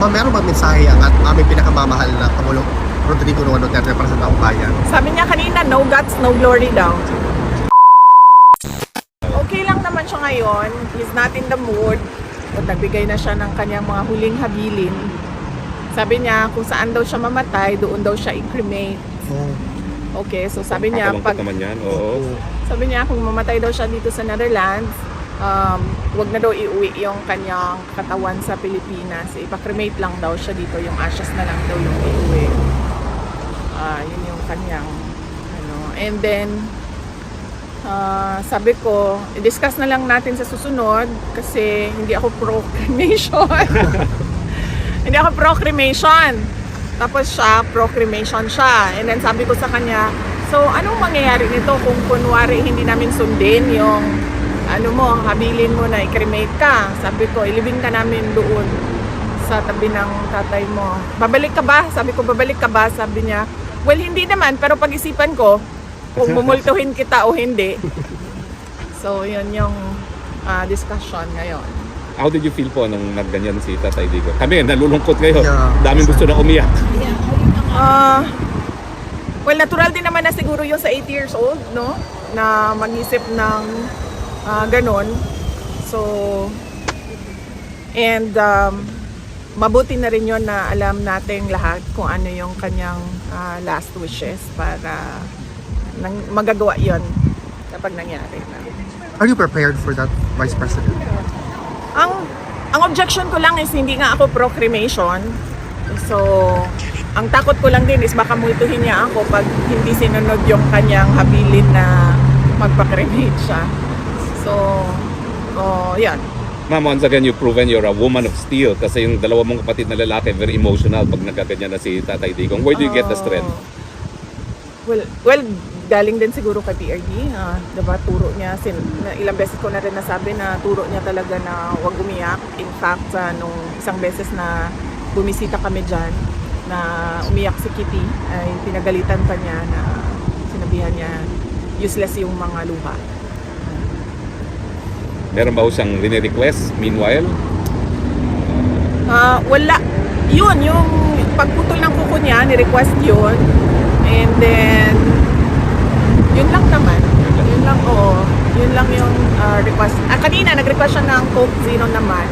Ma'am, meron bang mensahe ang at aming pinakamamahal na Pangulong Rodrigo Roa Duterte para sa taong bayan? Sabi niya kanina, no guts, no glory daw. Okay lang naman siya ngayon. He's not in the mood. At nagbigay na siya ng kanyang mga huling habilin. Sabi niya, kung saan daw siya mamatay, doon daw siya i-cremate. Oh. Okay, so sabi niya, Kakalungkot pag, naman yan, oo. sabi niya, kung mamatay daw siya dito sa Netherlands, um, wag na daw iuwi yung kanyang katawan sa Pilipinas. Ipa-cremate lang daw siya dito, yung ashes na lang daw yung iuwi. Ah, yun yung kanyang ano. And then ah, sabi ko, i-discuss na lang natin sa susunod kasi hindi ako pro-cremation. hindi ako pro-cremation. Tapos siya, pro-cremation siya. And then sabi ko sa kanya, so anong mangyayari nito kung kunwari hindi namin sundin yung ano mo, habilin mo na i-cremate ka. Sabi ko, ilibing ka namin doon sa tabi ng tatay mo. Babalik ka ba? Sabi ko, babalik ka ba? Sabi niya, well, hindi naman, pero pag-isipan ko, kung bumultuhin kita o hindi. So, yun yung ah, discussion ngayon. How did you feel po nung nagganyan si Tatay Digo? Kami, nalulungkot ngayon. Yeah. Daming gusto na umiyak. Ah, well, natural din naman na siguro yung sa 8 years old, no? Na mag-isip ng ah, ganon. So, and um, mabuti na rin yun na alam natin lahat kung ano yung kanyang ah, last wishes para nang, magagawa yon kapag nangyari na. Are you prepared for that, Vice President? Ang ang objection ko lang is hindi nga ako pro cremation. So, ang takot ko lang din is baka multuhin niya ako pag hindi sinunod yung kanyang habilin na magpa-cremate siya. So, oh, yan. Ma'am, once again, you've proven you're a woman of steel kasi yung dalawa mong kapatid na lalaki, very emotional pag nagkaganyan na si Tatay Digong. Where do you get the strength? Oh. Well, well, galing din siguro kay PRD. ah, diba, turo niya, sin, na, ilang beses ko na rin nasabi na turo niya talaga na huwag umiyak. In fact, sa nung isang beses na bumisita kami dyan, na umiyak si Kitty, ay pinagalitan pa niya na sinabihan niya useless yung mga luha. Meron ba ho siyang rene-request meanwhile? Ah, wala. Yun, yung pagputol ng kuko niya, ni-request yun. And then, yun lang naman. Yun lang, oo. Yun lang yung ah, request. Ah, kanina, nag-request siya ng Coke Zero naman.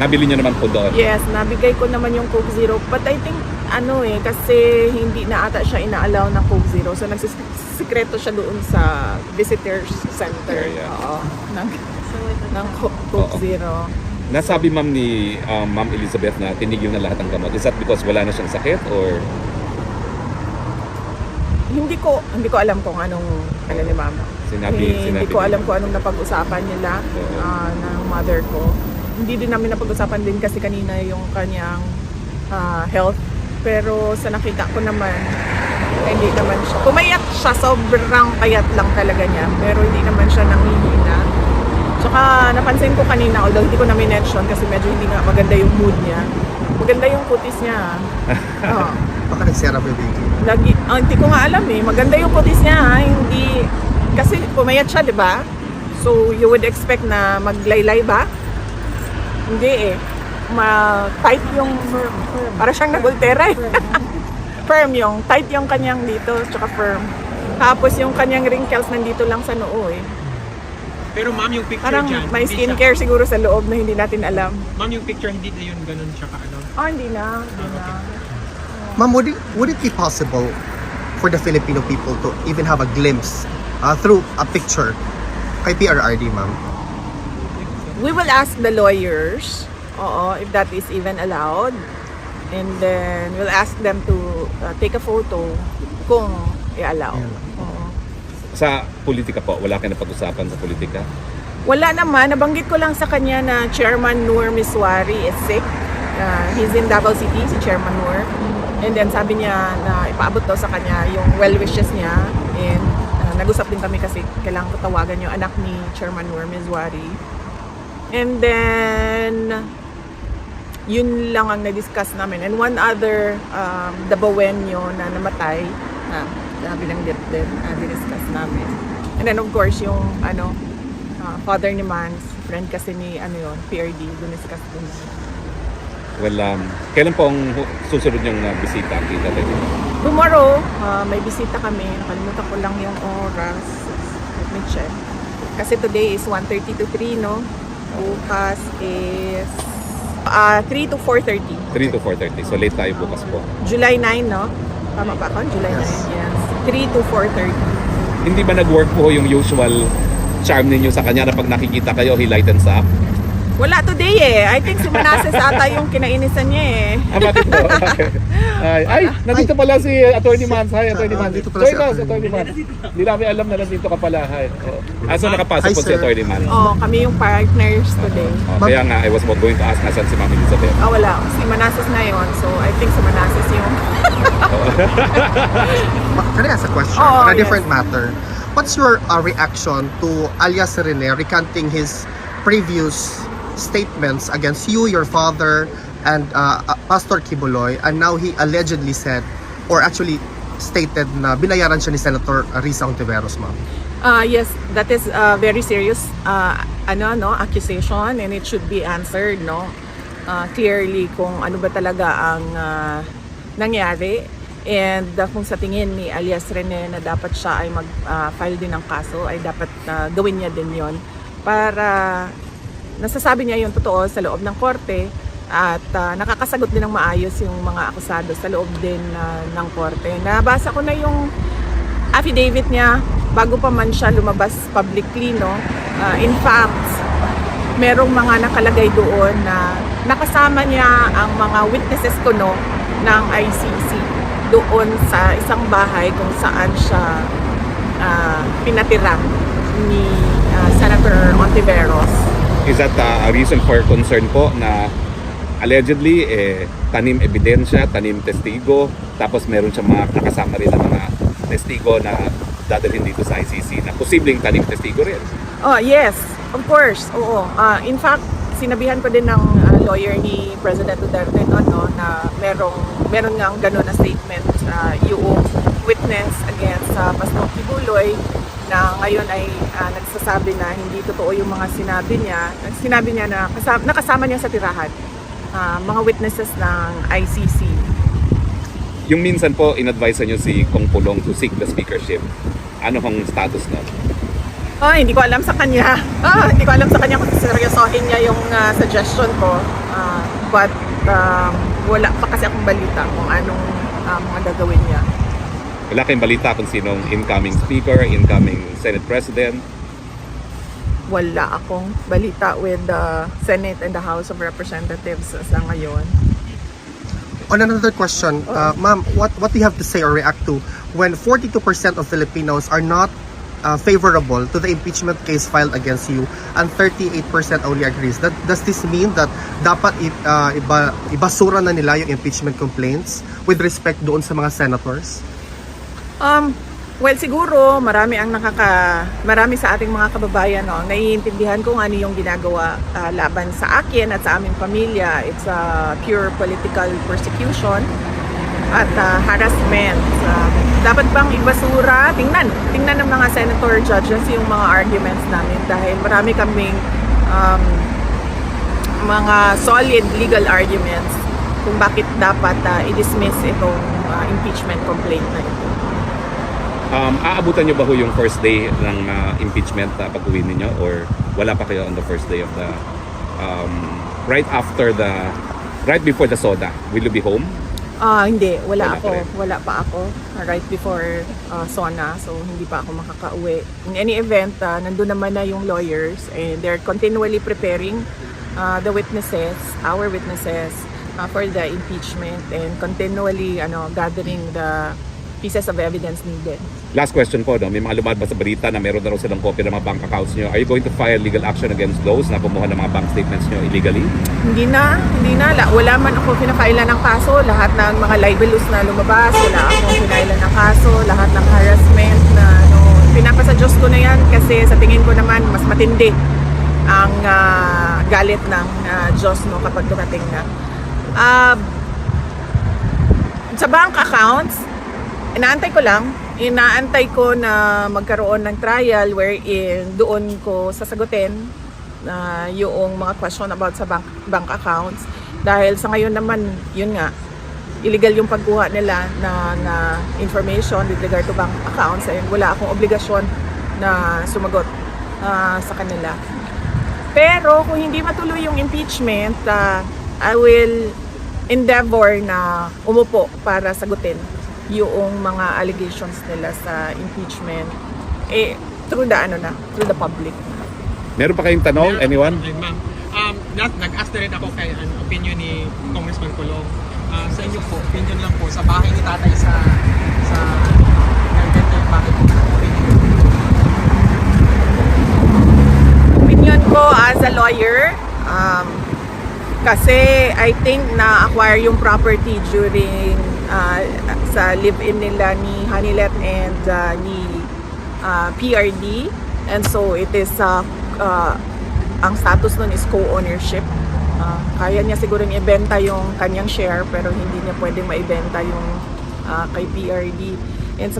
Nabili niyo naman po doon. Yes, nabigay ko naman yung Coke Zero. But I think, ano eh, kasi hindi na ata siya ina-allow ng Coke Zero. So, nagsisikreto siya doon sa visitors center. Yeah, yeah. Oo. Ng, ng Co- Coke Oo. Zero. Nasabi ma'am ni um, Ma'am Elizabeth na tinigil na lahat ng gamot. Is that because wala na siyang sakit or Hindi ko hindi ko alam kung anong ano ni mama. sinabi, hindi, sinabi hindi ko ni- alam kung anong napag-usapan nila Oo. ah, ng mother ko. Hindi din namin napag-usapan din kasi kanina yung kanyang ah, health. Pero sa nakita ko naman, eh, hindi naman siya. Pumayat siya, sobrang payat lang talaga niya. Pero hindi naman siya nanghihina. Tsaka napansin ko kanina, although hindi ko na mention kasi medyo hindi nga maganda yung mood niya. Maganda yung kutis niya. Oo. Baka nagsera pa yung. Lagi, ah, hindi ko nga alam eh. Maganda yung kutis niya ha. Hindi, kasi pumayat siya, di ba? So, you would expect na maglaylay ba? Hindi eh. Ma-tight yung, para siyang nagultera eh. firm yung, tight yung kanyang dito, tsaka firm. Tapos yung kanyang wrinkles nandito lang sa noo eh. Pero ma'am, yung picture Parang dyan, may hindi siya- skincare siguro sa loob na hindi natin alam. Ma'am, yung picture hindi na yun ganun siya ka ano. Ah, hindi na. Hindi na. Ma'am, would it, would it be possible for the Filipino people to even have a glimpse uh, through a picture kay PRRD, ma'am? We will ask the lawyers, oo, if that is even allowed. And then we'll ask them to uh, take a photo kung i-allow. Oo. sa politika po? Wala kayo napag-usapan sa politika? Wala naman, nabanggit ko lang sa kanya na Chairman Noor Miswari is sick. Uh, he's in Davao City, si Chairman Noor. And then sabi niya na ipaabot daw sa kanya yung well wishes niya. And uh, nag-usap din kami kasi kailangan ko tawagan yung anak ni Chairman Noor Miswari. And then, yun lang ang na-discuss namin. And one other, um, Dabawenyo na namatay, na na binanggit din, na discuss namin. And then of course, yung ano, uh, father ni Mans, friend kasi ni ano yun, PRD, discuss din. Well, um, kailan po ang susunod yung uh, bisita kay Tatay Digong? Tomorrow, ah, may bisita kami. Nakalimutan ko lang yung oras. Let me check. Kasi today is 1.30 to 3, no? Bukas is ah 3 to 4.30. 3 to 4.30. So late tayo bukas po. July 9, no? Tama ba ako? July Yes. 9, yes. 3 to 4.30. Hindi ba nag-work po yung usual charm ninyo sa kanya na pag nakikita kayo, he lightens up? Wala today eh. I think si Manasseh ata yung kinainisan niya eh. Ah, bakit po? ay, ay, nandito pala si Attorney Mans. Hi, Attorney Ah, Mans. nandito pala si Attorney. Attorney Mans. Hindi namin alam na nandito ka pala. Hi. Oh. Ah, so nakapasok Hi, po si sir. Attorney Mans. Oh, kami yung partners today. Oh, kaya nga, I was about going to ask nasan si Ma'am Elizabeth. Ah, wala. Si Manasseh na yun. So, I think si Manasseh yung... Can I ask a question Oo, on a yes. different matter? What's your uh, reaction to alias Rene recanting his previous statements against you, your father, and uh, uh, Pastor Kibuloy, and now he allegedly said, or actually stated na binayaran siya ni Senator Risa Ontiveros, ma'am? Uh, yes, that is a very serious uh, ano no accusation and it should be answered no uh, clearly kung ano ba talaga ang uh, nangyari and uh, kung sa tingin ni alias Rene na dapat siya ay mag-file din ng kaso ay dapat uh, gawin niya din yon para nasasabi niya yung totoo sa loob ng korte at uh, nakakasagot din ng maayos yung mga akusado sa loob din uh, ng korte. Nabasa ko na yung affidavit niya bago pa man siya lumabas publicly, no? Uh, in fact, merong mga nakalagay doon na nakasama niya ang mga witnesses ko, no, ng ICC doon sa isang bahay kung saan siya uh, pinatira ni uh, Senator Ontiveros. Is that uh, a reason for concern po na allegedly eh, tanim ebidensya, tanim testigo, tapos meron siya mga nakasama rin na mga testigo na dadalhin dito sa ICC na posibleng tanim testigo rin. Oh, yes. Of course. Oo. Ah, in fact, sinabihan ko din ng ah, lawyer ni President Duterte no, no, na merong meron nga gano'n na statement sa yung witness against sa Pastor Kibuloy na ngayon ay ah, nagsasabi na hindi totoo yung mga sinabi niya. Sinabi niya na kasama, nakasama niya sa tirahan ah, mga witnesses ng ICC. Yung minsan po, in-advise nyo si Kong Pulong to seek the speakership. Ano hong status nun? Ah, hindi ko alam sa kanya. Ah, hindi ko alam sa kanya kung seryosohin niya yung ah, suggestion ko. Ah, but um, wala pa kasi akong balita kung anong ah, mga gagawin niya. Wala kayong balita kung sinong incoming speaker, incoming Senate President. Wala akong balita with the Senate and the House of Representatives sa ngayon. On another question, uh, ma'am, what, what do you have to say or react to when 42% of Filipinos are not uh, favorable to the impeachment case filed against you and 38% only agrees? That, does this mean that dapat i- uh, iba, ibasura na nila yung impeachment complaints with respect doon sa mga senators? Um, well, siguro marami ang nakaka marami sa ating mga kababayan no, naiintindihan kung ano yung ginagawa ah, laban sa akin at sa aming pamilya. It's a pure political persecution at ah, harassment. Ah, dapat bang ibasura? Tingnan, tingnan ng mga senator judges yung mga arguments namin dahil marami kaming um, mga solid legal arguments kung bakit dapat ah, i-dismiss itong ah, impeachment complaint na ito. Um, aabutan nyo ba ho yung first day ng uh, impeachment uh, pag-uwi ninyo? Or wala pa kayo on the first day of the... Um, right after the... Right before the soda, will you be home? Ah, hindi, wala, Wala ako. pa. Wala pa ako right before ah, SONA, so hindi pa ako makakauwi. In any event, ah, nandun naman na yung lawyers and they're continually preparing ah, the witnesses, our witnesses, ah, for the impeachment and continually ano gathering the pieces of evidence needed. Last question po, no? may mga lumalabas sa balita na meron na raw silang copy ng mga bank accounts nyo. Are you going to file legal action against those na kumuha ng mga bank statements nyo illegally? Hindi na, hindi na. La, wala man ako pinafailan ng kaso. Lahat ng mga libelous na lumabas, wala akong pinailan ng kaso. Lahat ng harassment na ano, pinapasa Diyos ko na yan kasi sa tingin ko naman mas matindi ang ah, galit ng ah, Diyos no, kapag dumating na. Ah, sa bank accounts, inaantay ko lang. Inaantay ko na magkaroon ng trial wherein doon ko sasagutin na yung mga question about sa bank, bank accounts. Dahil sa ngayon naman, yun nga, illegal yung pagkuha nila na, na information with regard to bank accounts and wala akong obligasyon na sumagot ah, sa kanila. Pero kung hindi matuloy yung impeachment, ah, I will endeavor na umupo para sagutin yung mga allegations nila sa impeachment eh through the ano na, through the public. Meron pa kayong tanong? Anyone? Ay, ma'am. Um, nag- nag-ask na rin ako kay ano, opinion ni Congressman Colong. Ah, sa inyo po, opinion lang po, sa bahay ni tatay sa sa Garganta, bakit po? Opinion. opinion ko as a lawyer, um, kasi I think na-acquire yung property during uh, sa live-in nila ni Hanilet and uh, ni uh, PRD. And so it is, uh, uh, ang status nun is co-ownership. Uh, kaya niya siguro ibenta yung kanyang share pero hindi niya pwedeng maibenta yung uh, kay PRD. And,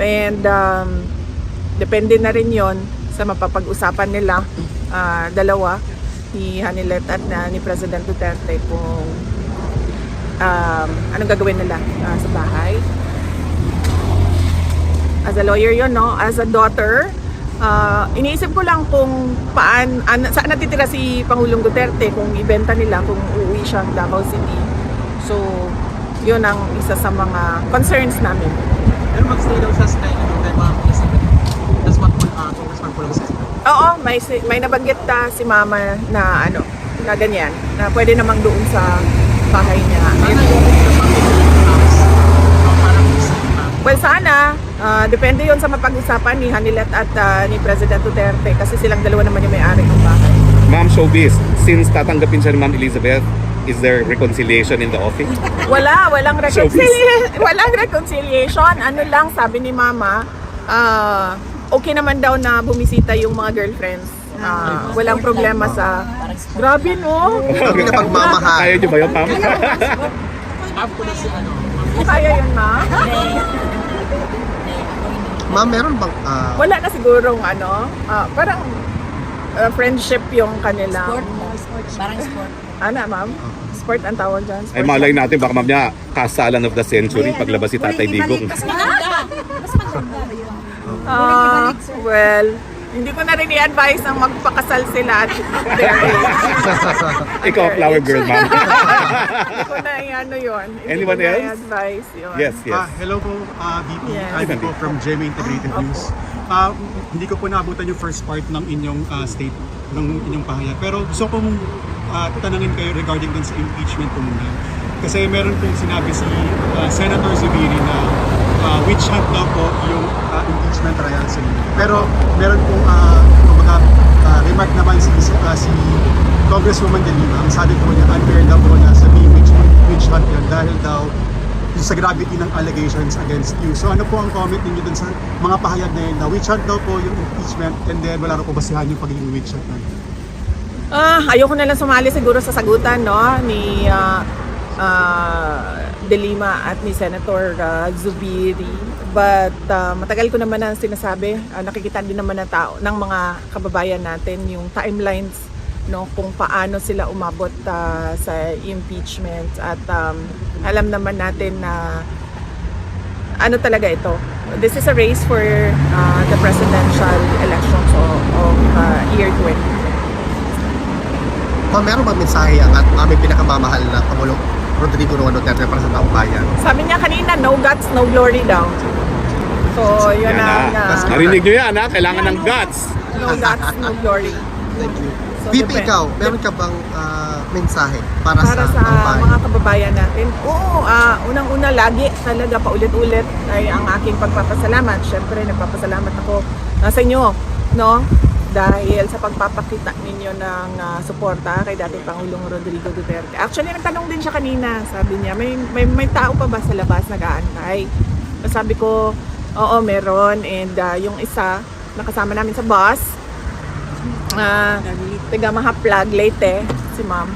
and um, depende na rin yon sa mapapag-usapan nila ah, dalawa ni Hanilet at na, ni President Duterte kung um, anong gagawin nila ah, sa bahay. As a lawyer yon no? As a daughter, ah, iniisip ko lang kung paan, an, saan natitira si Pangulong Duterte kung ibenta nila, kung uuwi siya Davao City. So, yun ang isa sa mga concerns namin. Pero mag-stay daw siya sa kay, ano, kay Ma'am. That's what uh, Congressman Colong said. Oo, may may nabanggit ta si mama na ano, na ganyan, na pwede namang doon sa bahay niya. Uh, well, sana, ah, depende yon sa mapag-usapan ni Hanilet at ah, ni President Duterte kasi silang dalawa naman yung may-ari ng bahay. Ma'am Showbiz, since tatanggapin siya ni Ma'am Elizabeth, is there reconciliation in the office? Wala, walang reconciliation. walang reconciliation. Ano lang, sabi ni Mama, ah, okay naman daw na bumisita yung mga girlfriends. Ah, walang problema sa... Grabe, no? Ang pinapagmamahal. Kaya niyo ba yun, ma'am? Ma'am ko na si ano, Ma'am Kung kaya yun, Ma? Ma'am, meron bang ah, Wala na sigurong ano, ah, parang ah, friendship yung kanila. Sport mo. Parang sport. Ano, ma'am? Sport ang tawag dyan? Sport. Ay malay natin, baka ma'am niya, kasalan of the century paglabas si Tatay Digong. Mas maganda. Mas maganda. Ah, well, hindi ko na rin i-advise ang magpakasal sila at their age. Ikaw, flower girl, ma'am. Hindi ko na i-ano yun. Hindi Anyone ko na else? i-advise yun. yes, yes. Ah, hello po, uh, VP. Yes. Ivy po from GMA Integrated News. Ah, hindi ko po naabutan yung first part ng inyong ah, state, ng inyong pahayag. Pero gusto kong ah, tanangin kayo regarding dun sa impeachment po muna. Kasi meron pong sinabi si ah, Senator Zubiri na ah, witch hunt daw po yung ah, impeachment trial sa inyo. Pero meron pong uh, ah, remark naman si, ah, si Congresswoman De Lima. Ang sabi po niya, unfair daw po na sabihin witch, witch hunt yun dahil daw yung sa gravity ng allegations against you. So ano po ang comment ninyo dun sa mga pahayag na yun na witch hunt daw po yung impeachment and then wala rin po basihan yung pagiging witch hunt na yun? Ah, ayoko na lang sumali siguro sa sagutan no ni ah, ah, De Lima at ni Senator ah, Zubiri. But ah, matagal ko naman na sinasabi, ah, nakikita din naman ng tao ng mga kababayan natin yung timelines no kung paano sila umabot ah, sa impeachment at um, alam naman natin na ano talaga ito. This is a race for ah, the presidential elections of, of ah, year 20. ma'am, meron bang mensahe ang aming pinakamamahal Rodrigo Roa Duterte para sa taong bayan? Sabi niya kanina, no guts, no glory daw. So, yun Yan ang na. uh, Narinig niyo yan, ha? Kailangan ng guts. no guts, no glory. Thank you. So, VP, depend- ikaw, meron ka bang ah, mensahe para, Para sa sa taong bayan? mga kababayan natin, oo, ah, unang-una lagi talaga paulit-ulit ay ang aking pagpapasalamat. Siyempre, nagpapasalamat ako ah, sa inyo, no? Dahil sa pagpapakita ninyo ng ah, suporta kay dating Pangulong Rodrigo Duterte. Actually, nagtanong din siya kanina. Sabi niya, may, may, may tao pa ba sa labas nag-aantay? Sabi ko, oo, meron. And ah, yung isa, nakasama namin sa bus, ah, taga Mahaplag, Leyte, si ma'am.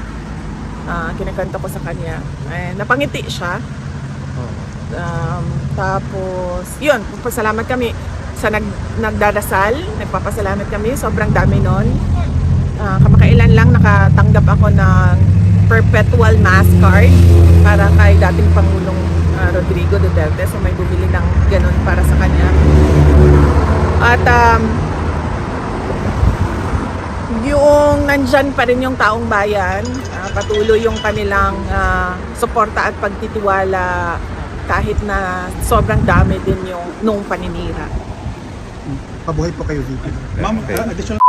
Ah, kinakanta ko sa kanya. Eh, napangiti siya. Um, tapos, yun, pasalamat kami sa nag, nagdarasal. Nagpapasalamat kami. Sobrang dami nun. Ah, kamakailan lang nakatanggap ako ng perpetual mass card para kay dating Pangulong ah, Rodrigo Duterte. So may bumili ng ganun para sa kanya. At um, yung nandyan pa rin yung taong bayan, ah, patuloy yung kanilang ah, suporta at pagtitiwala kahit na sobrang dami din yung nung paninira. Mabuhay po kayo, VP. Ma'am, Okay. uh, additional